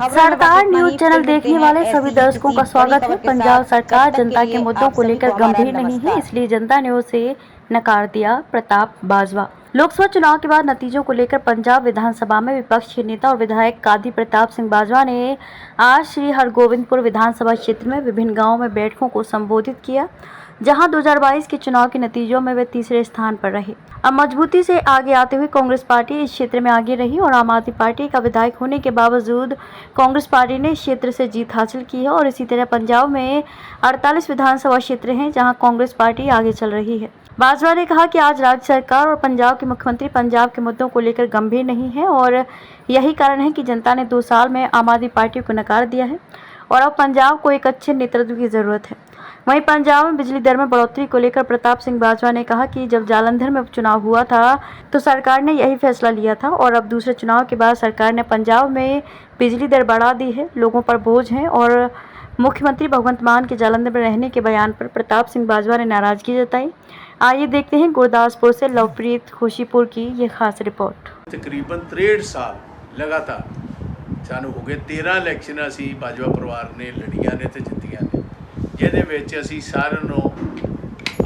सरकार news channel देखने वाले सभी दर्शकों का स्वागत है। पंजाब सरकार जनता के मुद्दों को लेकर गंभीर नहीं है इसलिए जनता ने उसे नकार दिया प्रताप बाजवा। लोकसभा चुनाव के बाद नतीजों को लेकर पंजाब विधानसभा में विपक्ष के नेता और विधायक कादी प्रताप सिंह बाजवा ने आज श्री हरगोविंदपुर विधानसभा क्षेत्र में विभिन्न गाँवों में बैठकों को संबोधित किया। जहाँ 2022 के चुनाव के नतीजों में वे तीसरे स्थान पर रहे। अब मजबूती से आगे आते हुए कांग्रेस पार्टी इस क्षेत्र में आगे रही और आम आदमी पार्टी का विधायक होने के बावजूद कांग्रेस पार्टी ने इस क्षेत्र से जीत हासिल की है और इसी तरह पंजाब में 48 विधानसभा क्षेत्र हैं जहाँ कांग्रेस पार्टी आगे चल रही है। बाजवा ने कहा कि आज राज्य सरकार और पंजाब के मुख्यमंत्री पंजाब के मुद्दों को लेकर गंभीर नहीं है और यही कारण है कि जनता ने दो साल में आम आदमी पार्टी को नकार दिया है और अब पंजाब को एक अच्छे नेतृत्व की ज़रूरत है। वहीं पंजाब में बिजली दर में बढ़ोतरी को लेकर प्रताप सिंह बाजवा ने कहा कि जब जालंधर में चुनाव हुआ था तो सरकार ने यही फैसला लिया था और अब दूसरे चुनाव के बाद सरकार ने पंजाब में बिजली दर बढ़ा दी है लोगों पर बोझ है और मुख्यमंत्री भगवंत मान के जालंधर में रहने के बयान पर प्रताप सिंह बाजवा ने नाराजगी जताई आइए देखते हैं गुरदासपुर से लवप्रीत खुशीपुर की ये खास रिपोर्ट ਤਕਰੀਬਨ 63 ਸਾਲ ਲਗਾਤਾਰ ਸਾਨੂੰ ਹੋ ਗਏ 13 ਇਲੈਕਸ਼ਨਾਂ ਅਸੀਂ ਬਾਜਵਾ ਪਰਿਵਾਰ ਨੇ ਲੜੀਆਂ ਨੇ ਤੇ ਜਿੱਤੀਆਂ ਨੇ ਜਿਹਦੇ ਵਿੱਚ ਅਸੀਂ ਸਾਰਿਆਂ ਨੂੰ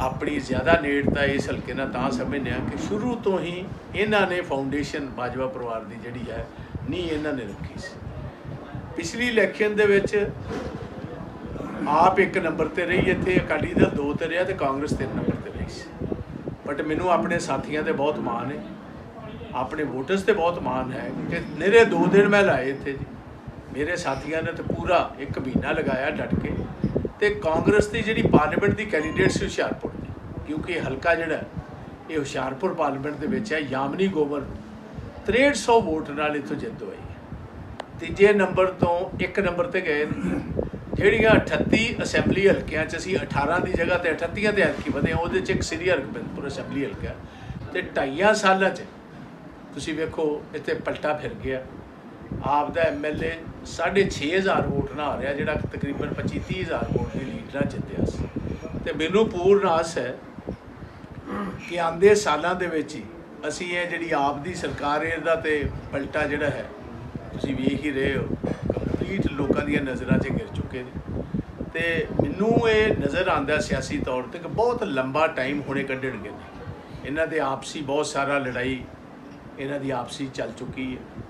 ਆਪਣੀ ਜ਼ਿਆਦਾ ਨੇੜਤਾ ਇਸ ਹਲਕੇ ਨਾਲ ਤਾਂ ਸਮਝਦੇ ਹਾਂ ਕਿ ਸ਼ੁਰੂ ਤੋਂ ਹੀ ਇਹਨਾਂ ਨੇ ਫਾਊਂਡੇਸ਼ਨ ਬਾਜਵਾ ਪਰਿਵਾਰ ਦੀ ਜਿਹੜੀ ਹੈ, ਨਹੀਂ ਇਹਨਾਂ ਨੇ ਰੱਖੀ ਸੀ। ਪਿਛਲੀ ਇਲੈਕਸ਼ਨ ਦੇ ਵਿੱਚ ਆਪ ਇੱਕ ਨੰਬਰ ਤੇ ਰਹੀ, ਇੱਥੇ ਅਕਾਲੀ ਦਲ ਦੋ ਤੇ ਰਿਹਾ ਤੇ ਕਾਂਗਰਸ ਤਿੰਨ ਨੰਬਰ ਤੇ ਰਹੀ ਸੀ। ਬਟ ਮੈਨੂੰ ਆਪਣੇ ਸਾਥੀਆਂ ਤੇ ਬਹੁਤ ਮਾਣ ਹੈ, ਆਪਣੇ ਵੋਟਰਸ ਤੇ ਬਹੁਤ ਮਾਣ ਹੈ ਕਿ ਮੇਰੇ ਦੋ ਦਿਨ ਮੈਂ ਲਾਏ ਇੱਥੇ ਜੀ। ਮੇਰੇ ਸਾਥੀਆਂ ਨੇ ਤੇ ਪੂਰਾ ਇੱਕ ਮਹੀਨਾ ਲਗਾਇਆ ਡਟ ਕੇ। ਤੇ ਕਾਂਗਰਸ ਦੀ ਜਿਹੜੀ ਪਾਰਲੀਮੈਂਟ ਦੀ ਕੈਂਡੀਡੇਟ ਸੀ ਹੁਸ਼ਿਆਰਪੁਰ ਦੀ, ਕਿਉਂਕਿ ਹਲਕਾ ਜਿਹੜਾ, ਇਹ ਹੁਸ਼ਿਆਰਪੁਰ ਪਾਰਲੀਮੈਂਟ ਦੇ ਵਿੱਚ ਹੈ, ਯਾਮਨੀ ਗੋਬਰ 6300 ਵੋਟ ਨਾਲ ਇੱਥੋਂ ਜਿੱਤ ਹੋਈ ਤੀਜੇ ਨੰਬਰ ਤੋਂ ਇੱਕ ਨੰਬਰ ਤੇ ਗਏ ਜਿਹੜੀਆਂ 38 ਅਸੈਂਬਲੀ ਹਲਕਿਆਂ 'ਚ ਅਸੀਂ 18 ਦੀ ਜਗ੍ਹਾ ਤੇ 38 ਤੇ ਹਲਕੀ ਵਧੇ ਉਹਦੇ 'ਚ ਇੱਕ ਸ੍ਰੀ ਹਰਗੋਬਿੰਦਪੁਰ ਅਸੈਂਬਲੀ ਹਲਕਾ ਹੈ। ਤੇ ਢਾਈਆਂ ਸਾਲਾਂ 'ਚ, ਤੁਸੀਂ ਵੇਖੋ, ਇੱਥੇ ਪਲਟਾ ਫਿਰ ਗਿਆ। ਆਪ ਦਾ ਐਮਐਲਏ 6500 ਵੋਟ ਨਾਲ ਰਿਹਾ ਜਿਹੜਾ ਤਕਰੀਬਨ 25 30000 ਵੋਟ ਦੀ ਲੀਡ ਨਾਲ ਜਿੱਤਿਆ ਸੀ। ਤੇ ਮੈਨੂੰ ਪੂਰਨ ਆਸ ਹੈ ਕਿ ਆਂਦੇ ਸਾਲਾਂ ਦੇ ਵਿੱਚ ਹੀ ਅਸੀਂ ਇਹ ਜਿਹੜੀ ਆਪ ਦੀ ਸਰਕਾਰ ਇਹਦਾ ਤੇ ਪਲਟਾ ਜਿਹੜਾ ਹੈ, ਤੁਸੀਂ ਵੇਖ ਹੀ ਰਹੇ ਹੋ ਕੰਪਲੀਟ ਲੋਕਾਂ ਦੀਆਂ ਨਜ਼ਰਾਂ 'ਚ ਗਿਰ ਚੁੱਕੇ ਨੇ। ਤੇ ਮੈਨੂੰ ਇਹ ਨਜ਼ਰ ਆਂਦਾ ਸਿਆਸੀ ਤੌਰ ਤੇ ਕਿ ਬਹੁਤ ਲੰਬਾ ਟਾਈਮ ਹੁਣੇ ਕੱਢਣਗੇ। ਇਹਨਾਂ ਦੇ ਆਪਸੀ ਬਹੁਤ ਸਾਰਾ ਲੜਾਈ, ਇਹਨਾਂ ਦੀ ਆਪਸੀ ਚੱਲ ਚੁੱਕੀ ਹੈ।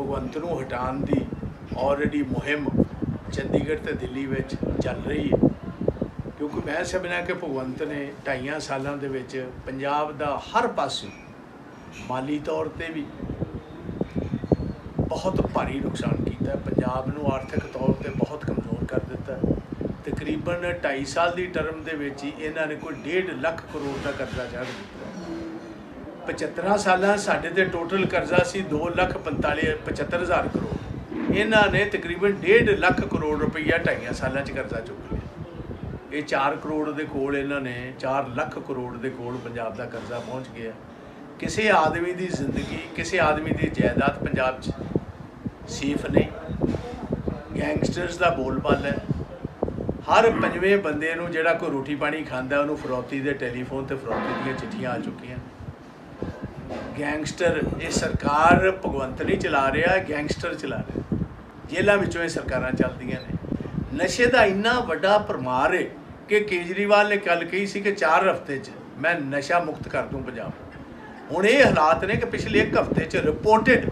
ਭਗਵੰਤ ਨੂੰ ਹਟਾਉਣ ਦੀ ਆਲਰੇਡੀ ਮੁਹਿੰਮ ਚੰਡੀਗੜ੍ਹ ਤੇ ਦਿੱਲੀ ਵਿੱਚ ਚੱਲ ਰਹੀ ਹੈ। ਕਿਉਂਕਿ ਮੈਂ ਸਮਝਣਾ ਕਿ ਭਗਵੰਤ ਨੇ ਢਾਈਆਂ ਸਾਲਾਂ ਦੇ ਵਿੱਚ ਪੰਜਾਬ ਦਾ ਹਰ ਪਾਸੇ ਮਾਲੀ ਤੌਰ ਤੇ ਵੀ ਬਹੁਤ ਭਾਰੀ ਨੁਕਸਾਨ ਕੀਤਾ। ਪੰਜਾਬ ਨੂੰ ਆਰਥਿਕ ਤੌਰ ਤੇ ਬਹੁਤ ਕਮਜ਼ੋਰ ਕਰ ਦਿੱਤਾ। ਤਕਰੀਬਨ 2.5 ਸਾਲ ਦੀ ਟਰਮ ਦੇ ਵਿੱਚ ਹੀ ਇਹਨਾਂ ਨੇ ਕੋਈ 1.5 ਲੱਖ ਕਰੋੜ ਦਾ ਕਰਜ਼ਾ ਚੜ੍ਹ ਦਿੱਤਾ। 75 ਸਾਲਾਂ ਸਾਡੇ ਤੇ ਟੋਟਲ ਕਰਜ਼ਾ ਸੀ 2 ਲੱਖ 45 75000 ਕਰੋੜ। ਇਹਨਾਂ ਨੇ ਤਕਰੀਬਨ 1.5 ਲੱਖ ਕਰੋੜ ਰੁਪਈਆ ਢਾਈਆਂ ਸਾਲਾਂ 'ਚ ਕਰਜ਼ਾ ਚੁੱਕ ਲਿਆ। ਇਹ 4 ਕਰੋੜ ਦੇ ਕੋਲ ਇਹਨਾਂ ਨੇ 4 ਲੱਖ ਕਰੋੜ ਦੇ ਕੋਲ ਪੰਜਾਬ ਦਾ ਕਰਜ਼ਾ ਪਹੁੰਚ ਗਿਆ। ਕਿਸੇ ਆਦਮੀ ਦੀ ਜ਼ਿੰਦਗੀ, ਕਿਸੇ ਆਦਮੀ ਦੀ ਜਾਇਦਾਦ ਪੰਜਾਬ 'ਚ ਸੇਫ ਨਹੀਂ। ਗੈਂਗਸਟਰਸ ਦਾ ਬੋਲਬਾਲ ਹੈ। ਹਰ ਪੰਜਵੇਂ ਬੰਦੇ ਨੂੰ ਜਿਹੜਾ ਕੋਈ ਰੋਟੀ ਪਾਣੀ ਖਾਂਦਾ, ਉਹਨੂੰ ਫਰੌਤੀ ਦੇ ਟੈਲੀਫੋਨ ਤੇ ਫਰੌਤੀ ਦੀਆਂ ਚਿੱਠੀਆਂ ਆ ਚੁੱਕੀਆਂ। ਗੈਂਗਸਟਰ, ਇਹ ਸਰਕਾਰ ਭਗਵੰਤ ਨਹੀਂ ਚਲਾ ਰਿਹਾ, ਗੈਂਗਸਟਰ ਚਲਾ ਰਿਹਾ। ਜੇਲ੍ਹਾਂ ਵਿੱਚੋਂ ਇਹ ਸਰਕਾਰਾਂ ਚੱਲਦੀਆਂ ਨੇ। ਨਸ਼ੇ ਦਾ ਇੰਨਾ ਵੱਡਾ ਪਰਮਾਰ ਹੈ ਕਿ ਕੇਜਰੀਵਾਲ ਨੇ ਕੱਲ ਕਹੀ ਸੀ ਕਿ 4 ਹਫ਼ਤੇ 'ਚ ਮੈਂ ਨਸ਼ਾ ਮੁਕਤ ਕਰ ਦੂੰ ਪੰਜਾਬ। ਹੁਣ ਇਹ ਹਾਲਾਤ ਨੇ ਕਿ ਪਿਛਲੇ 1 ਹਫ਼ਤੇ 'ਚ ਰਿਪੋਰਟਡ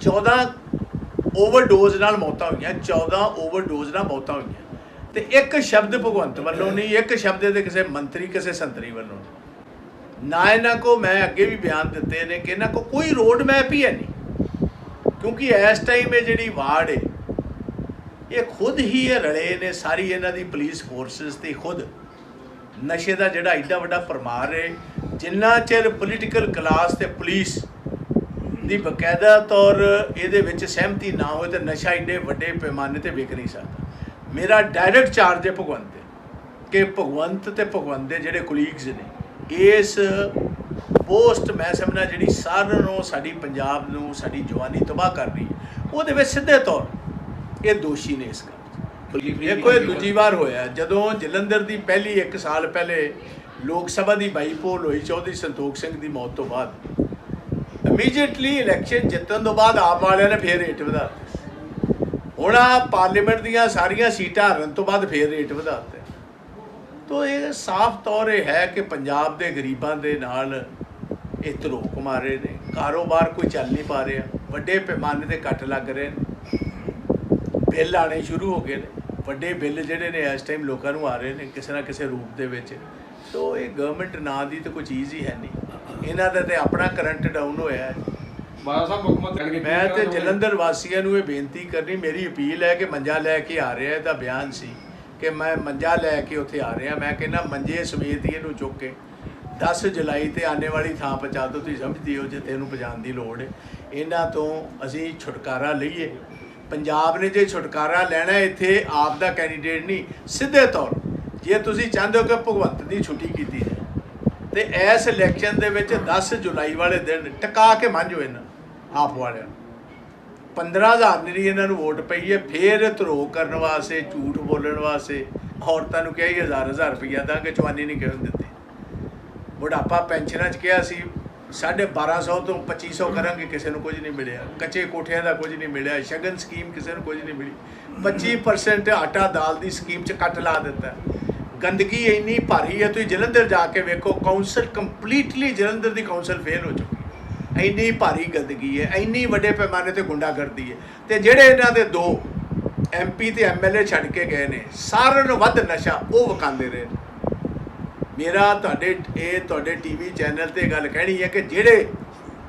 14 ਓਵਰਡੋਜ਼ ਨਾਲ ਮੌਤਾਂ ਹੋਈਆਂ 14 ਓਵਰਡੋਜ਼ ਨਾਲ ਮੌਤਾਂ ਹੋਈਆਂ। ਤੇ ਇੱਕ ਸ਼ਬਦ ਭਗਵੰਤ ਵੱਲੋਂ ਨਹੀਂ, ਇੱਕ ਸ਼ਬਦ ਦੇ ਕਿਸੇ ਮੰਤਰੀ, ਕਿਸੇ ਸੰਤਰੀ ਵੱਲੋਂ ਨਹੀਂ। ਨਾ ਇਹਨਾਂ ਕੋ ਮੈਂ ਅੱਗੇ ਵੀ ਬਿਆਨ ਦਿੱਤੇ ਨੇ ਕਿ ਇਹਨਾਂ ਕੋ ਕੋਈ ਰੋਡ ਮੈਪ ਹੀ ਹੈ ਨਹੀਂ। ਕਿਉਂਕਿ ਇਸ ਟਾਈਮ ਇਹ ਜਿਹੜੀ ਵਾਰਡ ਹੈ ਇਹ ਖੁਦ ਹੀ ਇਹ ਰਲੇ ਨੇ ਸਾਰੀ ਇਹਨਾਂ ਦੀ ਪੁਲਿਸ ਫੋਰਸਸ ਤੇ ਖੁਦ। ਨਸ਼ੇ ਦਾ ਜਿਹੜਾ ਐਡਾ ਵੱਡਾ ਪਰਮਾਰ ਹੈ ਜਿੰਨਾ ਚਿਰ ਪੋਲੀਟੀਕਲ ਕਲਾਸ ਤੇ ਪੁਲਿਸ ਦੀ ਬਕਾਇਦਾ ਤੌਰ ਇਹਦੇ ਵਿੱਚ ਸਹਿਮਤੀ ਨਾ ਹੋਵੇ ਤੇ ਨਸ਼ਾ ਐਡੇ ਵੱਡੇ ਪੈਮਾਨੇ ਤੇ ਵਿਕ ਨਹੀਂ ਸਕਦਾ। ਮੇਰਾ ਡਾਇਰੈਕਟ ਚਾਰਜ ਹੈ ਭਗਵੰਤ ਤੇ, ਕਿ ਭਗਵੰਤ ਤੇ ਭਗਵੰਤ ਦੇ ਜਿਹੜੇ ਕੁਲੀਗਸ ਨੇ ਇਸ ਪੋਸਟ ਮੈਂ ਸਮਝਣਾ ਜਿਹੜੀ ਸਾਰਿਆਂ ਨੂੰ ਸਾਡੀ ਪੰਜਾਬ ਨੂੰ ਸਾਡੀ ਜਵਾਨੀ ਤਬਾਹ ਕਰ ਰਹੀ ਹੈ। ਉਹਦੇ ਵਿੱਚ ਸਿੱਧੇ ਤੌਰ ਇਹ ਦੋਸ਼ੀ ਨੇ ਇਸ ਗੱਲ ਇਹ ਦੂਜੀ ਵਾਰ ਹੋਇਆ। ਜਦੋਂ ਜਲੰਧਰ ਦੀ ਪਹਿਲੀ 1 ਸਾਲ ਪਹਿਲੇ ਲੋਕ ਸਭਾ ਦੀ ਬਾਈਪੋਲ ਹੋਈ ਚੌਧਰੀ ਸੰਤੋਖ ਸਿੰਘ ਦੀ ਮੌਤ ਤੋਂ ਬਾਅਦ ਇਮੀਡੀਏਟਲੀ ਇਲੈਕਸ਼ਨ ਜਿੱਤਣ ਤੋਂ ਬਾਅਦ ਆਪ ਵਾਲਿਆਂ ਨੇ ਫੇਰ ਰੇਟ ਵਧਾ ਹੁਣ ਆ ਪਾਰਲੀਮੈਂਟ ਦੀਆਂ ਸਾਰੀਆਂ ਸੀਟਾਂ ਹਾਰਨ ਤੋਂ ਬਾਅਦ ਫੇਰ ਰੇਟ ਵਧਾ ਤੋ ਇਹ ਸਾਫ਼ ਤੌਰ ਇਹ ਹੈ ਕਿ ਪੰਜਾਬ ਦੇ ਗਰੀਬਾਂ ਦੇ ਨਾਲ ਇਹ ਧਰੋਕ ਮਾਰੇ ਨੇ ਕਾਰੋਬਾਰ ਕੋਈ ਚੱਲ ਨਹੀਂ ਪਾ ਰਿਹਾ ਵੱਡੇ ਪੈਮਾਨੇ ਤੇ ਕੱਟ ਲੱਗ ਰਹੇ ਨੇ। ਬਿੱਲ ਆਣੇ ਸ਼ੁਰੂ ਹੋ ਗਏ ਨੇ ਵੱਡੇ ਬਿੱਲ ਜਿਹੜੇ ਨੇ ਇਸ ਟਾਈਮ ਲੋਕਾਂ ਨੂੰ ਆ ਰਹੇ ਨੇ ਕਿਸੇ ਨਾ ਕਿਸੇ ਰੂਪ ਦੇ ਵਿੱਚ। ਤੋ ਇਹ ਗਵਰਨਮੈਂਟ ਨਾਂ ਦੀ ਤਾਂ ਕੋਈ ਚੀਜ਼ ਹੀ ਹੈ ਨਹੀਂ। ਇਹਨਾਂ ਦਾ ਤੇ ਆਪਣਾ ਕਰੰਟ ਡਾਊਨ ਹੋਇਆ ਹੈ। ਬਾਲਾ ਸਾਹਿਬ ਮੁੱਖ ਮੰਤਰੀ ਮੈਂ ਤੇ ਜਲੰਧਰ ਵਾਸੀਆਂ ਨੂੰ ਇਹ ਬੇਨਤੀ ਕਰਨੀ ਮੇਰੀ ਅਪੀਲ ਹੈ ਕਿ ਮੰਜਾ ਲੈ ਕੇ ਆ ਰਿਹਾ ਇਹਦਾ ਬਿਆਨ ਸੀ। ਕਿ ਮੈਂ ਮੰਜਾ ਲੈ ਕੇ ਉੱਥੇ ਆ ਰਿਹਾ। ਮੈਂ ਕਹਿੰਦਾ, ਮੰਜੇ ਸਮੇਤ ਹੀ ਇਹਨੂੰ ਚੁੱਕ ਕੇ 10 ਜੁਲਾਈ ਤੇ ਆਨੇ ਵਾਲੀ ਥਾਂ ਪਹੁੰਚਾ ਦਿਓ ਤੁਸੀਂ ਸਮਝਦੇ ਹੋ ਜਿੱਥੇ ਇਹਨੂੰ ਪਹੁੰਚਾਉਣ ਦੀ ਲੋੜ ਹੈ। ਇਹਨਾਂ ਤੋਂ ਅਸੀਂ ਛੁਟਕਾਰਾ ਲਈਏ। ਪੰਜਾਬ ਨੇ ਜੇ ਛੁਟਕਾਰਾ ਲੈਣਾ ਇੱਥੇ ਆਪ ਦਾ ਕੈਂਡੀਡੇਟ ਨਹੀਂ, ਸਿੱਧੇ ਤੌਰ ਜੇ ਤੁਸੀਂ ਚਾਹੁੰਦੇ ਹੋ ਕਿ ਭਗਵੰਤ ਦੀ ਛੁੱਟੀ ਕੀਤੀ ਜਾਏ, ਤੇ ਇਸ ਇਲੈਕਸ਼ਨ ਦੇ ਵਿੱਚ 10 ਜੁਲਾਈ ਵਾਲੇ ਦਿਨ ਟਿਕਾ ਕੇ ਮੰਝੋ ਇਹਨਾਂ, ਆਪ ਵਾਲਿਆਂ ਨੂੰ। 15000 ਨਿਰੀ ਇਹਨਾਂ ਨੂੰ ਵੋਟ ਪਈ ਹੈ, ਫੇਰ ਧਰੋ ਕਰਨ ਵਾਸਤੇ, ਝੂਠ ਬੋਲਣ ਵਾਸਤੇ। ਔਰਤਾਂ ਨੂੰ ਕਿਹਾ ਹੀ ਹਜ਼ਾਰ ਹਜ਼ਾਰ ਰੁਪਈਆ ਦਾਂਗੇ ਚਵਾਨੀ ਨਹੀਂ ਕਰਨ ਦਿੱਤੀ। ਬੁਢਾਪਾ ਪੈਨਸ਼ਨਾਂ 'ਚ ਕਿਹਾ ਸੀ 1250 ਤੋਂ 2500 ਕਰਾਂਗੇ, ਕਿਸੇ ਨੂੰ ਕੁਝ ਨਹੀਂ ਮਿਲਿਆ। ਕੱਚੇ ਕੋਠਿਆਂ ਦਾ ਕੁਝ ਨਹੀਂ ਮਿਲਿਆ, ਸ਼ਗਨ ਸਕੀਮ ਕਿਸੇ ਨੂੰ ਕੁਝ ਨਹੀਂ ਮਿਲੀ। 25% ਆਟਾ ਦਾਲ ਦੀ ਸਕੀਮ 'ਚ ਕੱਟ ਲਾ ਦਿੱਤਾ। ਗੰਦਗੀ ਇੰਨੀ ਭਾਰੀ ਹੈ, ਤੁਸੀਂ ਜਲੰਧਰ ਜਾ ਕੇ ਵੇਖੋ ਕਾਉਂਸਲ ਕੰਪਲੀਟਲੀ ਜਲੰਧਰ ਦੀ ਕਾਉਂਸਲ ਫੇਲ ਹੋ ਚੁੱਕੀ ਇੰਨੀ ਭਾਰੀ ਗੰਦਗੀ ਹੈ, ਇੰਨੀ ਵੱਡੇ ਪੈਮਾਨੇ ਤੇ ਗੁੰਡਾਗਰਦੀ ਹੈ ਤੇ ਜਿਹੜੇ ਇਹਨਾਂ ਦੇ ਦੋ ਐਮਪੀ ਤੇ ਐਮਐਲਏ ਛੱਡ ਕੇ ਗਏ ਨੇ, ਸਾਰਿਆਂ ਨੂੰ ਵੱਧ ਨਸ਼ਾ ਉਹ ਵਕਾਉਂਦੇ ਰਹੇ ਨੇ। ਮੇਰਾ ਤੁਹਾਡੇ, ਇਹ ਤੁਹਾਡੇ ਟੀਵੀ ਚੈਨਲ ਤੇ ਗੱਲ ਕਹਿਣੀ ਹੈ ਕਿ ਜਿਹੜੇ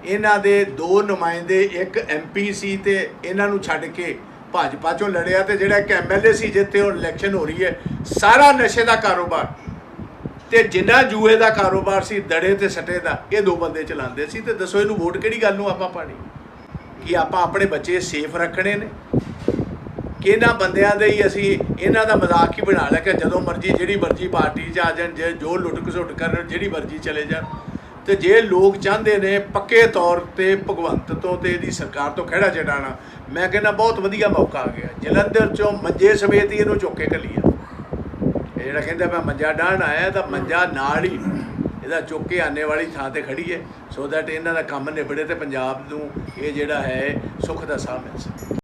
ਇਹਨਾਂ ਦੇ ਦੋ ਨੁਮਾਇੰਦੇ, ਇੱਕ ਐਮਪੀ ਸੀ ਤੇ ਇਹਨਾਂ ਨੂੰ ਛੱਡ ਕੇ ਭਾਜਪਾ ਚੋਂ ਲੜਿਆ ਤੇ ਜਿਹੜਾ ਇੱਕ ਐਮਐਲਏ ਸੀ ਜਿੱਥੇ ਹੁਣ ਇਲੈਕਸ਼ਨ ਹੋ ਰਹੀ ਹੈ, ਸਾਰਾ ਨਸ਼ੇ ਦਾ ਕਾਰੋਬਾਰ ਤੇ ਜਿੰਨਾ ਜੂਏ ਦਾ ਕਾਰੋਬਾਰ ਸੀ, ਦੜੇ ਤੇ ਸੱਟੇ ਦਾ, ਇਹ ਦੋ ਬੰਦੇ ਚਲਾਉਂਦੇ ਸੀ ਤੇ ਦੱਸੋ ਇਹਨੂੰ ਵੋਟ ਕਿਹੜੀ ਗੱਲ ਨੂੰ ਆਪਾਂ ਪਾਣੀ? ਕਿ ਆਪਾਂ ਆਪਣੇ ਬੱਚੇ ਸੇਫ ਰੱਖਣੇ ਨੇ। ਕਿ ਇਹਨਾਂ ਬੰਦਿਆਂ ਦੇ ਹੀ ਅਸੀਂ ਇਹਨਾਂ ਦਾ ਮਜ਼ਾਕ ਹੀ ਬਣਾ ਲਿਆ ਕਿ ਜਦੋਂ ਮਰਜ਼ੀ ਜਿਹੜੀ ਮਰਜ਼ੀ ਪਾਰਟੀ 'ਚ ਆ ਜਾਣ, ਜੇ ਜੋ ਲੁੱਟ ਘਸੁੱਟ ਕਰਨ, ਜਿਹੜੀ ਮਰਜ਼ੀ ਚਲੇ ਜਾਣ। ਤੇ ਜੇ ਲੋਕ ਚਾਹੁੰਦੇ ਨੇ ਪੱਕੇ ਤੌਰ ਤੇ ਭਗਵੰਤ ਤੋਂ ਤੇ ਇਹਦੀ ਸਰਕਾਰ ਤੋਂ ਖਿਹੜਾ ਛਡਾਣਾ ਮੈਂ ਕਹਿੰਦਾ ਬਹੁਤ ਵਧੀਆ ਮੌਕਾ ਆ ਗਿਆ। ਜਲੰਧਰ ਚੋਂ ਮੰਜੇ ਸਮੇਤ ਹੀ ਇਹਨੂੰ ਚੁੱਕ ਕੇ ਘੱਲੀਆ। ਇਹ ਜਿਹੜਾ ਕਹਿੰਦਾ ਮੈਂ ਮੰਜਾ ਡਾਹਣ ਆਇਆ, ਤਾਂ ਮੰਜਾ ਨਾਲ ਹੀ। ਇਹਦਾ ਚੁੱਕ ਕੇ ਆਨੇ ਵਾਲੀ ਥਾਂ ਤੇ ਖੜੀ ਹੈ ਸੋ ਦੈਟ ਇਹਨਾਂ ਦਾ ਕੰਮ ਨਿਬੜੇ ਤੇ ਪੰਜਾਬ ਨੂੰ ਇਹ ਜਿਹੜਾ ਹੈ, ਸੁੱਖ ਦਾ ਸਾਹ ਮਿਲ ਸਕੇ।